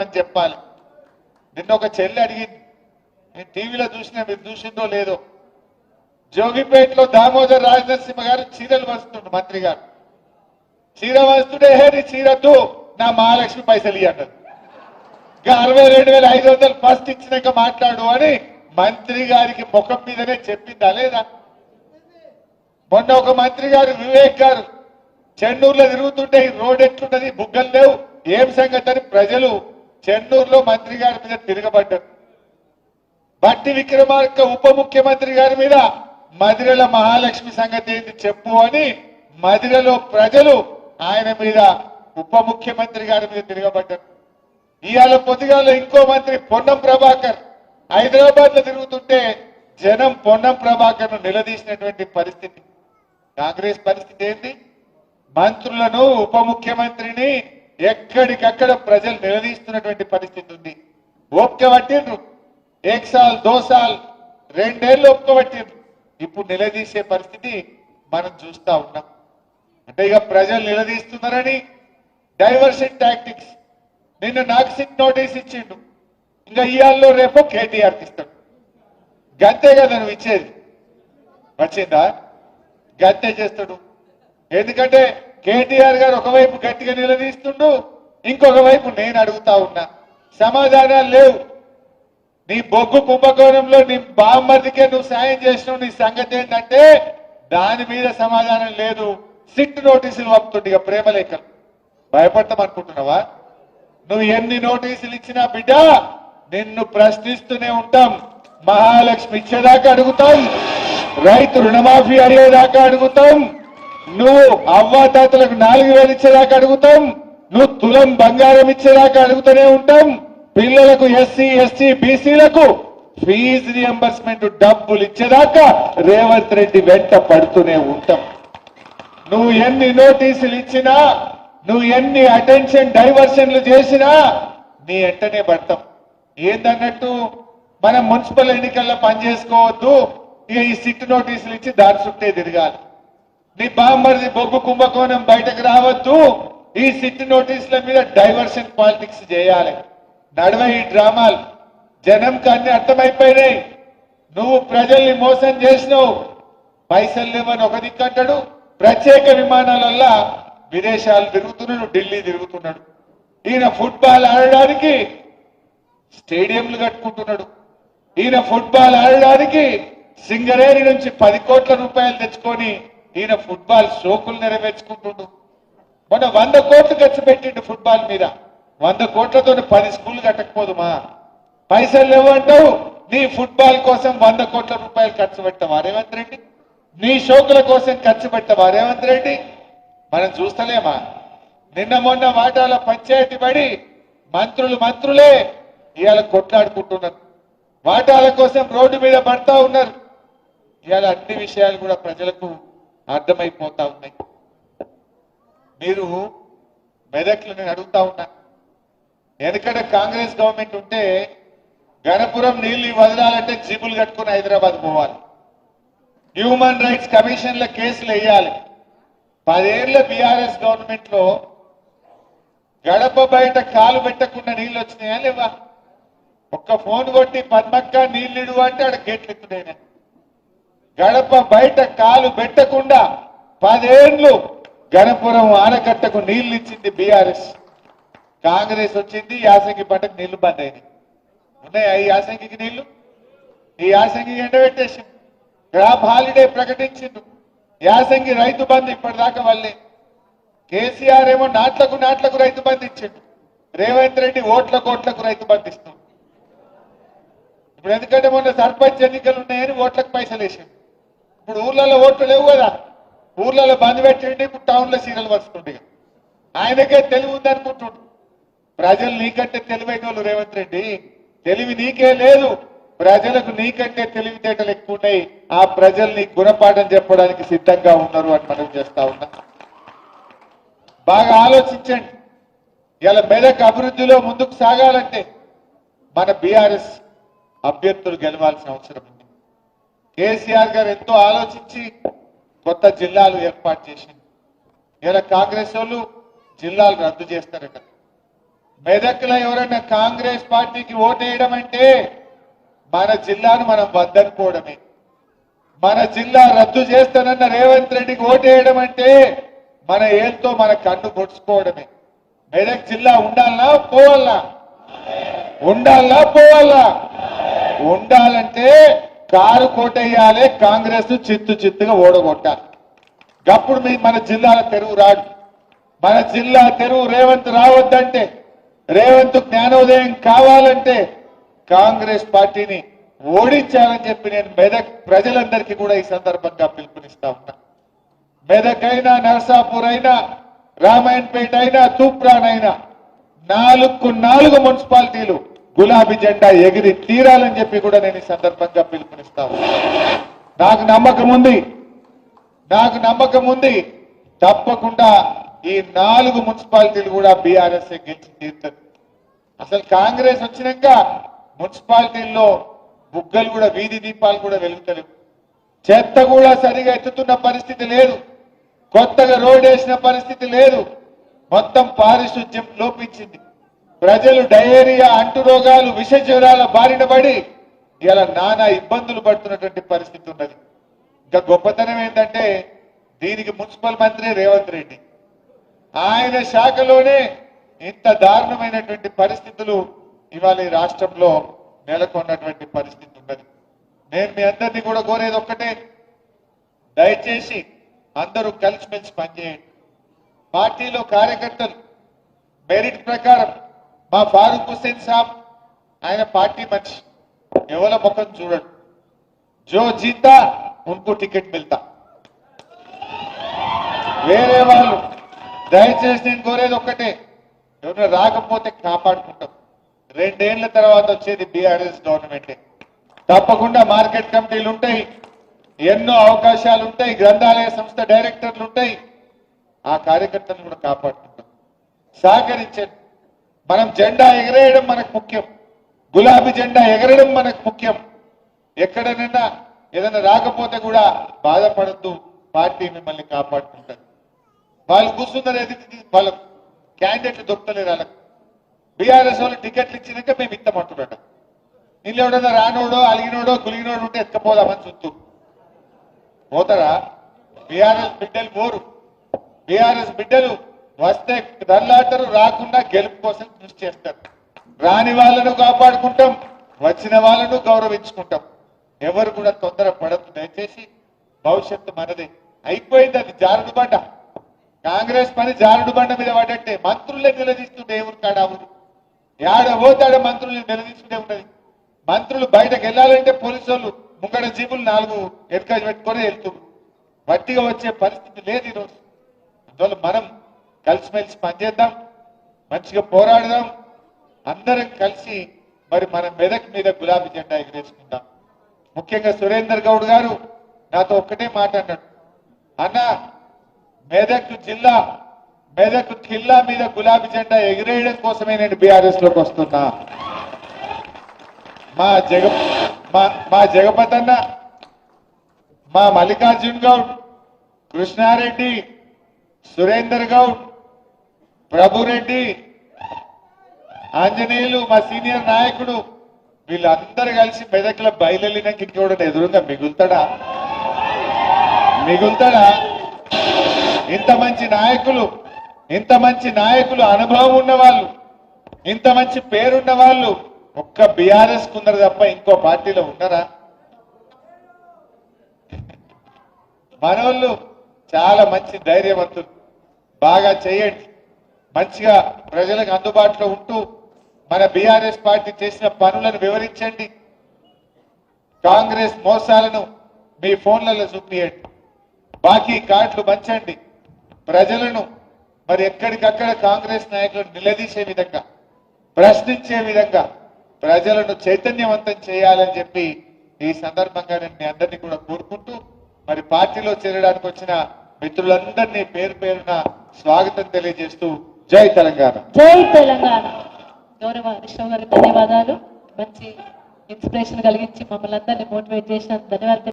అని చెప్పాలి. నిన్న ఒక చెల్లి అడిగింది నేను టీవీలో చూసినా మీరు చూసిందో లేదో? జోగిపేటలో దామోదర్ రాజనరసింహ గారు చీరలు వస్తుండు మంత్రి గారు. చీర వస్తుండే హే నీ చీరద్దు నా మహాలక్ష్మి పైసలు ఇవ్వండి ఇంకా అరవై రెండు వేల ఐదు వందలు ఫస్ట్ ఇచ్చినాక మాట్లాడు అని మంత్రి గారికి ముఖం మీదనే చెప్పిందా లేదా? మొన్న ఒక మంత్రి గారు వివేక్ గారు చెన్నూరులో తిరుగుతుంటే ఈ రోడ్ ఎట్లున్నది బుగ్గలు లేవు. ఏం సంగతి అని ప్రజలు చెన్నూరులో మంత్రి గారి మీద తిరగబడ్డారు. బట్టి విక్రమార్క ఉప ముఖ్యమంత్రి గారి మీద మదిరల మహాలక్ష్మి సంగతి ఏంటి చెప్పు అని మదిరలో ప్రజలు ఆయన మీద ఉప ముఖ్యమంత్రి గారి మీద తిరగబడ్డారు. ఇవాళ పొద్దుగాల ఇంకో మంత్రి పొన్నం ప్రభాకర్ హైదరాబాద్లో తిరుగుతుంటే జనం పొన్నం ప్రభాకర్ను నిలదీసినటువంటి పరిస్థితి. కాంగ్రెస్ పరిస్థితి ఏంటి మంత్రులను ఉప ముఖ్యమంత్రిని ఎక్కడికక్కడ ప్రజలు నిలదీస్తున్నటువంటి పరిస్థితి ఉంది. ఓపిక పట్టిండ్రు ఏక్ సాల్ దో రెండేళ్ళు ఓపిక పట్టిండ్రు ఇప్పుడు నిలదీసే పరిస్థితి మనం చూస్తా ఉన్నాం. అంటే ఇక ప్రజలు నిలదీస్తున్నారని డైవర్షన్ టాక్టిక్స్ నిన్ను నాకు నోటీస్ ఇచ్చిండు. ఇంకా ఇయాల్లో రేపు కేటీఆర్ ఇస్తాడు. గంతే కదా నువ్వు ఇచ్చేది. వచ్చిందా? గంతే చేస్తాడు. ఎందుకంటే కేటీఆర్ గారు ఒకవైపు గట్టిగా నిలదీస్తుండు ఇంకొక వైపు నేను అడుగుతా ఉన్నా. సమాధానాలు లేవు. నీ బొగ్గు కుంభకోణంలో నీ బామ్మర్దికే నువ్వు సాయం చేసినావు నీ సంగతి ఏంటంటే దాని మీద సమాధానం లేదు. సిట్ నోటీసులు పంపుతుంది ఇక ప్రేమ భయపడతామనుకుంటున్నావా నువ్వు ఎన్ని నోటీసులు ఇచ్చినా బిడ్డ నిన్ను ప్రశ్నిస్తూనే ఉంటాం. మహాలక్ష్మి ఇచ్చేదాకా అడుగుతాం. రైతు రుణమాఫీ అడిగేదాకా అడుగుతాం. నువ్వు అవ్వాతాతలకు నాలుగు వేలు ఇచ్చేదాకా అడుగుతాం నువ్వు తులం బంగారం ఇచ్చేదాకా అడుగుతూనే ఉంటాం. పిల్లలకు ఎస్సీ ఎస్టీ బీసీలకు ఫీజు రియంబర్స్మెంట్ డబ్బులు ఇచ్చేదాకా రేవంత్ రెడ్డి వెంట పడుతూనే ఉంటాం. నువ్వు ఎన్ని నోటీసులు ఇచ్చినా నువ్వు ఎన్ని అటెన్షన్ డైవర్షన్లు చేసినా నీ వెంటనే పడతాం. ఏందన్నట్టు మనం మున్సిపల్ ఎన్నికల్లో పనిచేసుకోవద్దు ఇక ఈ సిట్ నోటీసులు ఇచ్చి దాని చుట్టే తిరగాలి. నీ బాంబర్ది బొగ్గు కుంభకోణం బయటకు రావద్దు. ఈ సిట్ నోటీసుల మీద డైవర్షన్ పాలిటిక్స్ చేయాలి. నడవ ఈ డ్రామాలు. జనంకి అన్ని అర్థమైపోయినాయి. నువ్వు ప్రజల్ని మోసం చేసినావు. పైసలు లేవని ఒక దిక్కంటాడు ప్రత్యేక విమానాలల్ల విదేశాలు తిరుగుతున్నాడు ఢిల్లీ తిరుగుతున్నాడు. ఈయన ఫుట్బాల్ ఆడడానికి స్టేడియంలు కట్టుకుంటున్నాడు. ఈయన ఫుట్బాల్ ఆడడానికి సింగరేణి నుంచి పది కోట్ల రూపాయలు తెచ్చుకొని ఈయన ఫుట్బాల్ షోకులు నెరవేర్చుకుంటుండు. మొన్న వంద కోట్లు ఖర్చు పెట్టిండు ఫుట్బాల్ మీద. వంద కోట్లతో పది స్కూల్ కట్టకపోదుమా పైసలు లేవంటావు నీ ఫుట్బాల్ కోసం వంద కోట్ల రూపాయలు ఖర్చు పెట్టవా రేవంత్ రెడ్డి? నీ షోకుల కోసం ఖర్చు పెట్టవా రేవంత్ రెడ్డి? మనం చూస్తలేమా? నిన్న మొన్న వాటాల పంచాయతీ పడి మంత్రులు మంత్రులే ఇవాళ కొట్లాడుకుంటున్నారు. వాటాల కోసం రోడ్డు మీద పడతా ఉన్నారు. ఇవాళ అన్ని విషయాలు కూడా ప్రజలకు అర్థమైపోతా ఉన్నాయి. మీరు మెదక్లు నేను అడుగుతా ఉన్నా. ఎందుకంటే కాంగ్రెస్ గవర్నమెంట్ ఉంటే గణపురం నీళ్ళు వదలాలంటే జీపులు కట్టుకుని హైదరాబాద్ పోవాలి. హ్యూమన్ రైట్స్ కమిషన్ల కేసులు వేయాలి. పదేళ్ళ బీఆర్ఎస్ గవర్నమెంట్లో గడప బయట కాలు పెట్టకుండా నీళ్ళు వచ్చినాయా లేవా? ఒక్క ఫోన్ కొట్టి పద్మక్క నీళ్ళు అంటే ఆడ గేట్లు ఎత్తుడైనా గడప బయట కాలు పెట్టకుండా పదేండ్లు గణపురం ఆనకట్టకు నీళ్ళు ఇచ్చింది బీఆర్ఎస్. కాంగ్రెస్ వచ్చింది యాసంగి పంటకు నీళ్ళు బంద్ అయినాయి ఉన్నాయా ఈ యాసంగికి నీళ్ళు? ఈ యాసంగి ఎండబెట్టేసి క్రాప్ హాలిడే ప్రకటించిండు. యాసంగి రైతు బంధు ఇప్పటిదాకా వల్లే. కేసీఆర్ ఏమో నాట్లకు నాట్లకు రైతు బంధు ఇచ్చిండు. రేవంత్ రెడ్డి ఓట్ల కోట్లకు రైతు బంధు ఇస్తుంది ఇప్పుడు ఎందుకంటే మొన్న సర్పంచ్ ఎన్నికలు ఉన్నాయని ఓట్లకు పైసలు వేసిండు ఇప్పుడు ఊర్లలో ఓట్లు లేవు కదా. ఊర్లలో బంద్ పెట్టండి ఇప్పుడు టౌన్లో సీరియల్ వస్తుండే ఆయనకే తెలివి ఉందనుకుంటుండు ప్రజలు నీకంటే తెలివైన వాళ్ళు రేవంత్ రెడ్డి. తెలివి నీకే లేదు. ప్రజలకు నీకంటే తెలివితేటలు ఎక్కువ ఉన్నాయి. ఆ ప్రజల్ని గుణపాఠం చెప్పడానికి సిద్ధంగా ఉన్నారు అని మనం చేస్తా ఉన్నా. బాగా ఆలోచించండి. ఇలా మెదక్ అభివృద్ధిలో ముందుకు సాగాలంటే మన బీఆర్ఎస్ అభ్యర్థులు గెలవాల్సిన అవసరం ఉంది. కేసీఆర్ గారు ఎంతో ఆలోచించి కొత్త జిల్లాలు ఏర్పాటు చేసింది. ఇలా కాంగ్రెస్ వాళ్ళు జిల్లాలు రద్దు చేస్తారట. మెదక్లో ఎవరైనా కాంగ్రెస్ పార్టీకి ఓటేయడం అంటే మన జిల్లాను మనం వద్దనుకోవడమే. మన జిల్లా రద్దు చేస్తానన్న రేవంత్ రెడ్డికి ఓటేయడం అంటే మన ఏళ్ళతో మన కన్ను పొడుచుకోవడమే. మెదక్ జిల్లా ఉండాలనా? పోవాలనా ఉండాలనా? పోవాలా? ఉండాలంటే కారు కోటయ్యాలే కాంగ్రెస్ చిత్తు చిత్తుగా ఓడగొట్టాలి. గప్పుడు మీ మన జిల్లాల తెరువు రాడు మన జిల్లా తెరువు రేవంత్ రావద్దంటే రేవంత్ జ్ఞానోదయం కావాలంటే కాంగ్రెస్ పార్టీని ఓడించాలని చెప్పి నేను మెదక్ ప్రజలందరికీ కూడా ఈ సందర్భంగా పిలుపునిస్తా ఉన్నా. మెదక్ అయినా నరసాపూర్ అయినా రామాయణపేట అయినా తూప్రాన్ అయినా నాలుగు నాలుగు మున్సిపాలిటీలు గులాబీ జెండా ఎగిరి తీరాలని చెప్పి కూడా నేను ఈ సందర్భంగా పిలుపునిస్తాను నాకు నమ్మకం ఉంది. నాకు నమ్మకం ఉంది. తప్పకుండా ఈ నాలుగు మున్సిపాలిటీలు కూడా బీఆర్ఎస్ గెలిచి తీరుతుంది అసలు కాంగ్రెస్ వచ్చినాక మున్సిపాలిటీల్లో బుగ్గలు కూడా వీధి దీపాలు కూడా వెలుగుతలేవు. చెత్త కూడా సరిగా ఎత్తుతున్న పరిస్థితి లేదు. కొత్తగా రోడ్ వేసిన పరిస్థితి లేదు. మొత్తం పారిశుద్ధ్యం లోపించింది. ప్రజలు డయేరియా అంటు రోగాలు విష జ్వరాల బారిన పడి ఇలా నానా ఇబ్బందులు పడుతున్నటువంటి పరిస్థితి ఉన్నది. ఇంకా గొప్పతనం ఏంటంటే దీనికి మున్సిపల్ మంత్రి రేవంత్ రెడ్డి. ఆయన శాఖలోనే ఇంత దారుణమైనటువంటి పరిస్థితులు ఇవాళ ఈ రాష్ట్రంలో నెలకొన్నటువంటి పరిస్థితి ఉన్నది. నేను మీ అందరినీ కూడా కోరేది ఒక్కటే దయచేసి అందరూ కలిసిమెలిసి పనిచేయండి. పార్టీలో కార్యకర్తలు మెరిట్ ప్రకారం మా ఫారూక్ హుస్సేన్ సాబ్ ఆయన పార్టీ మనిషి ఎవరి ముఖం చూడండి. జో జీతా ఉంకు టికెట్ మిల్తా. వేరే వాళ్ళు దయచేసి నేను కోరేది ఒక్కటే. ఎవరు రాకపోతే కాపాడుకుంటాం. రెండేళ్ళ తర్వాత వచ్చేది బీఆర్ఎస్ గవర్నమెంటే. తప్పకుండా మార్కెట్ కమిటీలు ఉంటాయి. ఎన్నో అవకాశాలు ఉంటాయి. గ్రంథాలయ సంస్థ డైరెక్టర్లు ఉంటాయి. ఆ కార్యకర్తలను కూడా కాపాడుకుంటాం. సహకరించండి. మనం జెండా ఎగరేయడం మనకు ముఖ్యం. గులాబీ జెండా ఎగరడం మనకు ముఖ్యం. ఎక్కడనైనా ఏదైనా రాకపోతే కూడా బాధపడద్దు. పార్టీ మిమ్మల్ని కాపాడుకుంటారు వాళ్ళు కూర్చున్నారు ఎదుటి వాళ్ళకు క్యాండిడేట్లు దొరకలేరు వాళ్ళకి. బీఆర్ఎస్ వాళ్ళు టికెట్లు ఇచ్చినాక మేము ఇస్తామంటున్నట ఇల్లు ఎవడన్నా రానోడో అలిగినోడో కులిగినోడు ఉంటే ఎత్తుకపోదామని చూస్తూ పోతారా? బీఆర్ఎస్ బిడ్డలు పోరు. బీఆర్ఎస్ బిడ్డలు వస్తే దల్లాటరు రాకుండా గెలుపు కోసం కృషి చేస్తారు. రాని వాళ్ళను కాపాడుకుంటాం వచ్చిన వాళ్ళను గౌరవించుకుంటాం. ఎవరు కూడా తొందర పడద్దు దయచేసి భవిష్యత్తు మనదే. అయిపోయింది అది జారుడు బండ. కాంగ్రెస్ పని జారుడు బండ మీద పడంటే మంత్రులే నిలదీస్తుంటే ఎవరు కాడా ఊరు యాడ పోతాడ మంత్రులు నిలదీస్తుంటే ఉన్నది. మంత్రులు బయటకు వెళ్ళాలంటే పోలీసు వాళ్ళు ముంగడ జీబులు నాలుగు ఎన్కరేజ్ పెట్టుకొని వెళ్తున్నారు వట్టిగా వచ్చే పరిస్థితి లేదు ఈరోజు. అందువల్ల మనం కలిసిమెలిసి పనిచేద్దాం మంచిగా పోరాడదాం. అందరం కలిసి మరి మన మెదక్ మీద గులాబీ జెండా ఎగరేసుకుందాం. ముఖ్యంగా సురేందర్ గౌడ్ గారు నాతో ఒక్కటే మాట అన్నాడు. అన్న మెదక్ జిల్లా మెదక్ జిల్లా మీద గులాబీ జెండా ఎగిరేయడం కోసమే నేను బీఆర్ఎస్లోకి వస్తున్నా. మా జగ మా మా జగపతి అన్న మా మల్లికార్జున్ గౌడ్ కృష్ణారెడ్డి సురేందర్ గౌడ్ ప్రభురెడ్డి ఆంజనేయులు మా సీనియర్ నాయకుడు వీళ్ళందరూ కలిసి మెదక్ల బయలుదేరినాక ఇంకోటి ఎదురుగా మిగులుతాడా? మిగులుతాడా? ఇంత మంచి నాయకులు ఇంత మంచి నాయకులు అనుభవం ఉన్నవాళ్ళు ఇంత మంచి పేరున్న వాళ్ళు ఒక్క బీఆర్ఎస్ కుందరు తప్ప ఇంకో పార్టీలో ఉన్నారా మనోళ్ళు చాలా మంచి ధైర్యవంతులు. బాగా చేయండి. మంచిగా ప్రజలకు అందుబాటులో ఉంటూ మన బీఆర్ఎస్ పార్టీ చేసిన పనులను వివరించండి. కాంగ్రెస్ మోసాలను మీ ఫోన్లలో చూపియండి. బాకీ కార్డులు పంచండి. ప్రజలను మరి ఎక్కడికక్కడ కాంగ్రెస్ నాయకులను నిలదీసే విధంగా ప్రశ్నించే విధంగా ప్రజలను చైతన్యవంతం చేయాలని చెప్పి ఈ సందర్భంగా నేను మీ అందరినీ కూడా కోరుకుంటూ మరి పార్టీలో చేరడానికి వచ్చిన మిత్రులందరినీ పేరు పేరున స్వాగతం తెలియజేస్తూ జై తెలంగాణ. జై తెలంగాణ. గౌరవ విశ్వ గారి ధన్యవాదాలు. మంచి ఇన్స్పిరేషన్ కలిగించి మమ్మల్ని అందరినీ మోటివేట్ చేసిన ధన్యవాదాలు.